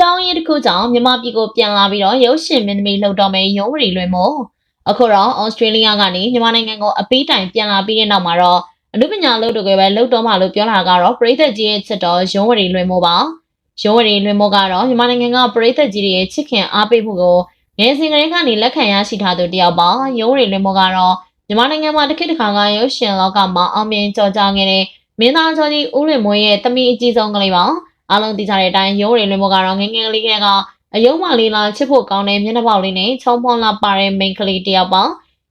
ကြောင်းရင်းတစ်ခုကြောင့်မြန်မာပြည်ကိုပြန်လာပြီးတော့ရုပ်ရှင်မင်းသမီးလှုပ်တော့မယ်ရုံးဝရီလွင်မို့အခုတော့ဩစတြေးလျကနေမြန်မာနိုင်ငံကိုအပေးတိုင်ပြန်လာပြီးတဲ့နောက်မှာတော့အနုပညာလှုပ်တော့ကပဲလှုပ်တော့မှလို့ပြောလာကတော့ပရိသတ်ကြီးရဲ့ချစ်တော်ရုံးဝရီလွင်မို့ပါရုံးဝရီလွင်မို့ကတော့မြန်မာနိုင်ငံကပရိသတ်ကြီးတွေရဲ့ချစ်ခင်အားပေးမှုကိုငယ်စဉ်ကလေးကနေလက်ခံရရှိထားသူတယောက်ပါရုံးဝရီလွင်မို့ကတော့မြန်မာနိုင်ငံမှာတစ်ခေတ်တစ်ခါကရုပ်ရှင်လောကမှာအောင်မြင်ကြော်ကြားခဲ့တဲ့မင်းသားကျော်ကြီးဦးလွင်မိုးရဲ့တမီအကြီးဆုံးကလေးပါ အားလုံးသိကြတဲ့အတိုင်းရုံးရီလွင်မို့ကတော့ငယ်ငယ်လေးကကအယုံမလေးလာချစ်ဖို့ကောင်းတဲ့မျက်နှာပေါက်လေးနဲ့ချုံဖွန်လာပါတဲ့မိန်းကလေးတစ်ယောက်ပါ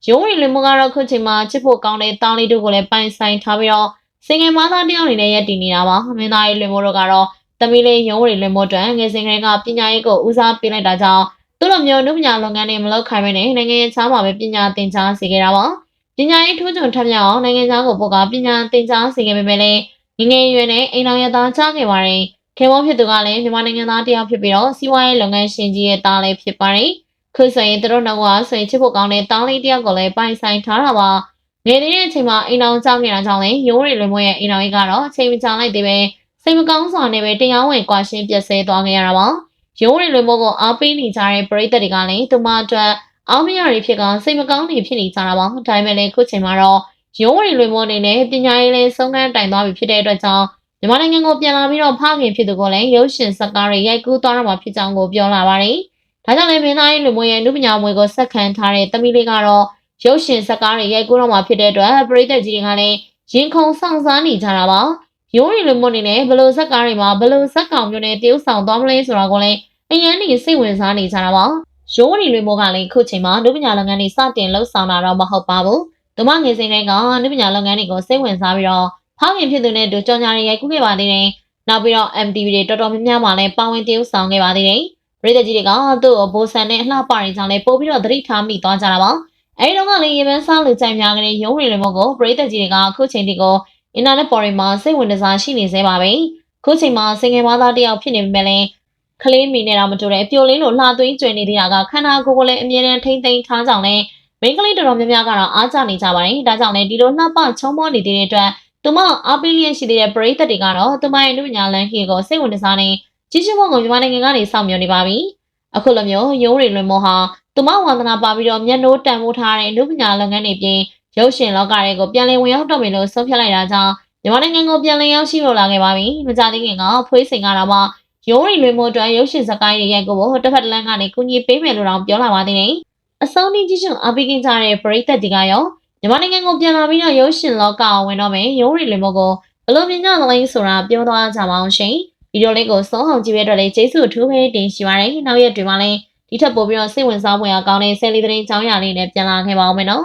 ရုံးရီလွင်မို့ကတော့ခုချိန်မှာချစ်ဖို့ကောင်းတဲ့တားလေးတို့ကိုလည်းပိုင်ဆိုင်ထားပြီးတော့စင်ငယ်မသားတစ်ယောက်အနေနဲ့ရပ်တည်နေတာပါမင်းသားရေးလွင်မို့တို့ကတော့သမီးလေးရုံးရီလွင်မို့အတွက်ငယ်စဉ်ကလေးကပညာရေးကိုဦးစားပေးလိုက်တာကြောင့်သူ့လိုမျိုးနုပညာလုပ်ငန်းတွေမလုပ်ခိုင်းမနဲ့နိုင်ငံရေးချားမှာပဲပညာသင်ကြားစေခဲ့တာပါပညာရေးထိုးချွန်ထပ်မြောက်အောင်နိုင်ငံသားကိုပို့ကပညာသင်ကြားစေခဲ့ပေမဲ့လည်းငငယ်ရွယ်နဲ့အိမ်တော်ရသားချခဲ့ပါတယ် ခင်ဗျဖြစ်သူကလည်းမြန်မာနိုင်ငံသားတစ်ယောက်ဖြစ်ပြီးတော့စီးပွားရေးလုပ်ငန်းရှင်ကြီးရဲ့သားလေးဖြစ်ပါတယ်။ခုဆိုရင်သူတို့နောက်ကဆိုရင်ချစ်ဖို့ကောင်းတဲ့သားလေးတစ်ယောက်ကိုလည်းပိုင်ဆိုင်ထားတာပါ။ငယ်နေတဲ့အချိန်မှာအိမ်အောင်ကြောက်နေတာကြောင့်လည်းရိုးရီလွင်မွေးရဲ့အိမ်တော်ကြီးကတော့အချိန်မကြာလိုက်သေးပဲစိတ်မကောင်းစွာနဲ့ပဲတရားဝင်ကွာရှင်းပြတ်ဆဲသွားခဲ့ရတာပါ။ရိုးရီလွင်မွေးကိုအားပေးနေကြတဲ့ပရိသတ်တွေကလည်းသူမအတွက်အောင်မရတွေဖြစ်ကစိတ်မကောင်းတွေဖြစ်နေကြတာပါ။ဒါပေမဲ့လည်းခုချိန်မှာတော့ရိုးရီလွင်မွေးအနေနဲ့ပညာရေးလေးဆုံးခန်းတိုင်သွားပြီဖြစ်တဲ့အတွက်ကြောင့် မြန်မာနိုင်ငံကိုပြန်လာပြီးတော့ဖခင်ဖြစ်သူကိုလည်းရုပ်ရှင်ဇာတ်ကားတွေရိုက်ကူးသွားတော့မှာဖြစ်ကြောင်းကိုပြောလာပါတယ်။ဒါကြောင့်လည်းမင်းသားရဲ့လူမျိုးရဲ့လူပညာမွေကိုဆက်ခံထားတဲ့တမီလေးကတော့ရုပ်ရှင်ဇာတ်ကားတွေရိုက်ကူးတော့မှာဖြစ်တဲ့အတွက်ပရိသတ်ကြီးတွေကလည်းရင်ခုန်ဆောင်စားနေကြတာပါ။ရိုးရီလူမျိုးအနေနဲ့ဘယ်လိုဇာတ်ကားတွေမှာဘယ်လိုဇာတ်ကောင်မျိုးနဲ့တရုပ်ဆောင်သွားမလဲဆိုတာကိုလည်းအရင်ကနေစိတ်ဝင်စားနေကြတာပါ။ရိုးရီလူမျိုးကလည်းခုချိန်မှာလူပညာလုပ်ငန်းတွေစတင်လှုပ်ဆောင်တာတော့မဟုတ်ပါဘူး။သူမငယ်စဉ်ကကလူပညာလုပ်ငန်းတွေကိုစိတ်ဝင်စားပြီးတော့ ဖောက်ရင်ဖြစ်သူနဲ့တူကြောင်ညာတွေရိုက်ကူးခဲ့ပါသေးတယ်။နောက်ပြီးတော့ MTV တွေတော်တော်များများမှလည်းပါဝင်တရုပ်ဆောင်ခဲ့ပါသေးတယ်။ပြည်သက်ကြီးတွေကသူ့ကိုဘိုးဆန်နဲ့အလှပရင်ကြောင့်လည်းပို့ပြီးတော့သတိထားမိသွားကြတာပါ။အဲဒီတော့ကလည်းရေပန်းစားလူကြိုက်များကလေးရုံးရီလမို့ကိုပြည်သက်ကြီးတွေကအခုချိန်ထိကိုအင်တာနက်ပေါ်တွေမှာစိတ်ဝင်စားရှိနေသေးပါပဲ။ခုချိန်မှာစင်ငယ်မသားတယောက်ဖြစ်နေပေမဲ့လည်းကလေးမိနေတာမတူတဲ့အပြိုလေးလိုလှသွင်းကျွေနေသေးတာကခန္ဓာကိုယ်ကိုလည်းအမြဲတမ်းထိမ့်သိမ်းထားကြောင်းလည်းမိန်းကလေးတော်တော်များများကတော့အားကျနေကြပါတယ်။ဒါကြောင့်လည်းဒီလိုလှပချုံမောနေသေးတဲ့အတွက် သူမအားပေးလျက်ရှိတဲ့ပရိသတ်တွေကတော့သူမရဲ့လူပညာလမ်းခီကိုစိတ်ဝင်စားနေကြီးကြီးမုံကိုမြန်မာနိုင်ငံကနေစောင့်မျှော်နေပါပြီ။အခုလိုမျိုးရုံးရီလွင်မောဟာသူမဝန္ဒနာပါပြီးတော့မျက်နှိုးတန်ဖိုးထားတဲ့လူပညာလုပ်ငန်းတွေပြင်ရုပ်ရှင်လောကတွေကိုပြန်လည်ဝင်ရောက်တော့မယ်လို့ဆုံးဖြတ်လိုက်တာကြောင့်မြန်မာနိုင်ငံကိုပြန်လည်ရောက်ရှိလို့လာခဲ့ပါပြီ။မကြသေးခင်ကဖွေးစိန်ကတော့မှရုံးရီလွင်မောအတွက်ရုပ်ရှင်ဇာတ်ကားတွေရိုက်ကိုဖို့တစ်ဖက်တစ်လမ်းကနေကူညီပေးမယ်လို့တော့ပြောလာပါသေးတယ်။အဆုံးထိကြီးကျုံအားပေးကြတဲ့ပရိသတ်တွေကရော မြန်မာနိုင်ငံကိုပြန်လာပြီးတော့ရုပ်ရှင်လောကကိုဝင်တော့မယ်ရုံးရီလင်မို့ကိုဘလို့မြင်ကြသလဲဆိုတာပြောသွားကြပါအောင်ရှင်ဗီဒီယိုလေးကိုဆုံးအောင်ကြည့်ရတဲ့လည်းကျေးဇူးအထူးပဲတင်ရှိပါရစေနောက်ရက်တွေမှာလည်းဒီထက်ပိုပြီးတော့စိတ်ဝင်စားဖွယ်ကောင်းတဲ့ဆယ်လီသတင်းကြောင်းရာလေးနဲ့ပြန်လာခဲ့ပါဦးမယ်နော်